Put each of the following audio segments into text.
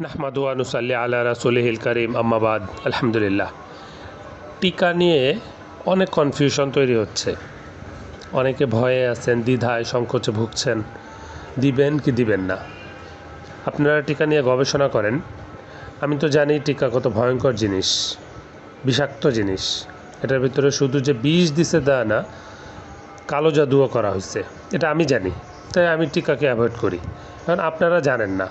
নাহমাদু আনুসাল্লি আল্লাহ রাসুলহিল করিম আম্মাবাদ আলহামদুলিল্লাহ টিকা নিয়ে অনেক কনফিউশন তৈরি হচ্ছে। অনেকে ভয়ে আছেন, দ্বিধায় সংকোচে ভুগছেন। দিবেন কি দিবেন না? আপনারা টিকা নিয়ে গবেষণা করেন। আমি তো জানি টিকা কত ভয়ঙ্কর জিনিস, বিষাক্ত জিনিস। এটার ভিতরে শুধু যে বিষ দিছে তা না, কালো জাদুও করা হয়েছে। এটা আমি জানি, তাই আমি টিকাকে অ্যাভয়েড করি। কারণ আপনারা জানেন না।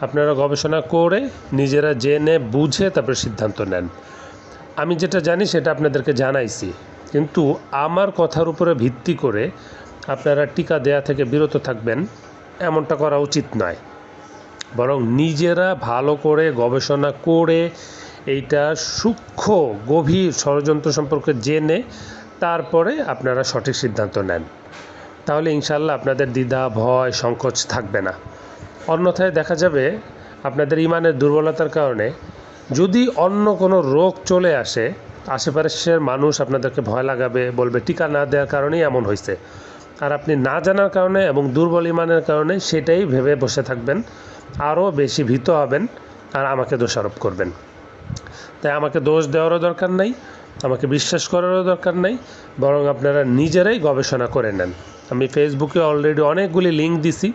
আপনারা গবেষণা করে নিজেরা জেনে বুঝে তারপরে সিদ্ধান্ত নেন। আমি যেটা জানি সেটা আপনাদেরকে জানাইছি। কিন্তু আমার কথার উপরে ভিত্তি করে আপনারা টিকা দেয়া থেকে বিরত থাকবেন এমনটা করা উচিত নয়। বরং নিজেরা ভালো করে গবেষণা করে এইটা সূক্ষ্ম, গভীর ষড়যন্ত্র সম্পর্কে জেনে তারপরে আপনারা সঠিক সিদ্ধান্ত নেন। তাহলে ইনশাল্লাহ আপনাদের দ্বিধা, ভয়, সংকোচ থাকবে না। অন্যথায় দেখা যাবে আপনাদের ইমানের দুর্বলতার কারণে। যদি অন্য কোনো রোগ চলে আসে, আশেপাশের মানুষ আপনাদেরকে ভয় লাগাবে, বলবে, টিকা না দেওয়ার কারণেই এমন হয়েছে। আর আপনি না জানার কারণে এবং দুর্বল ইমানের কারণে সেটাই ভেবে বসে থাকবেন, আরও বেশি ভীত হবেন আর আমাকে দোষারোপ করবেন। তাই আমাকে দোষ দেওয়ারও দরকার নাই, আমাকে বিশ্বাস করারও দরকার নাই, বরং আপনারা নিজেরাই গবেষণা করে নেন। আমি ফেসবুকে অলরেডি অনেকগুলি লিঙ্ক দিছি।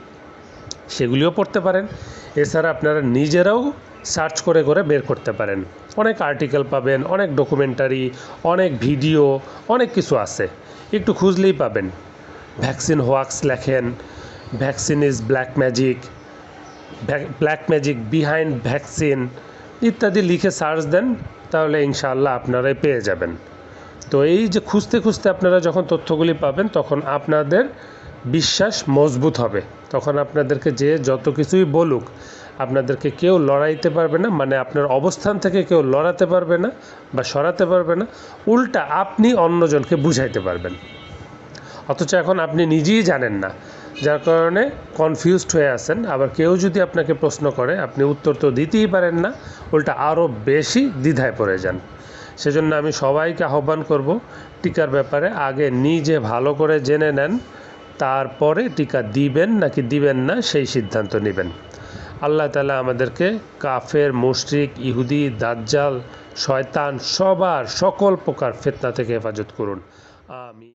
সেগুলিও পড়তে পারেন। এছাড়া আপনারা নিজেরাও সার্চ করে করে বের করতে পারেন। অনেক আর্টিকেল পাবেন, অনেক ডকুমেন্টারি, অনেক ভিডিও, অনেক কিছু আছে। একটু খুঁজলেই পাবেন। ভ্যাকসিন হোয়াক্স লেখেন, vaccine is black magic black magic behind vaccine ইত্যাদি লিখে সার্চ দেন, তাহলে ইনশাআল্লাহ আপনারাই পেয়ে যাবেন। তো এই যে খুঁজতে খুঁজতে আপনারা যখন তথ্যগুলি পাবেন, তখন আপনাদের বিশ্বাস মজবুত হবে। তখন আপনাদেরকে যে যত কিছুই বলুক, আপনাদেরকে কেউ লড়াইতে পারবে না মানে আপনার অবস্থান থেকে কেউ লড়াতে পারবে না বা সরাতে পারবে না, উল্টা আপনি অন্যজনকে বুঝাইতে পারবেন। অথচ এখন আপনি নিজেই জানেন না। যার কারণে কনফিউজড হয়ে আছেন। আবার কেউ যদি আপনাকে প্রশ্ন করে, আপনি উত্তর তো দিতেই পারেন না, উল্টা আরও বেশি দ্বিধায় পড়ে যান। সেজন্য আমি সবাইকে আহ্বান করব, টিকার ব্যাপারে আগে নিজে ভালো করে জেনে নেন তারপরে টিকা দিবেন নাকি দিবেন না সেই সিদ্ধান্ত নেবেন। আল্লাহ তালা আমাদেরকে কাফের, মুশরিক, ইহুদি, দাজ্জাল, শয়তান সবার সকল প্রকার ফেতনা থেকে হেফাজত করুন। আমি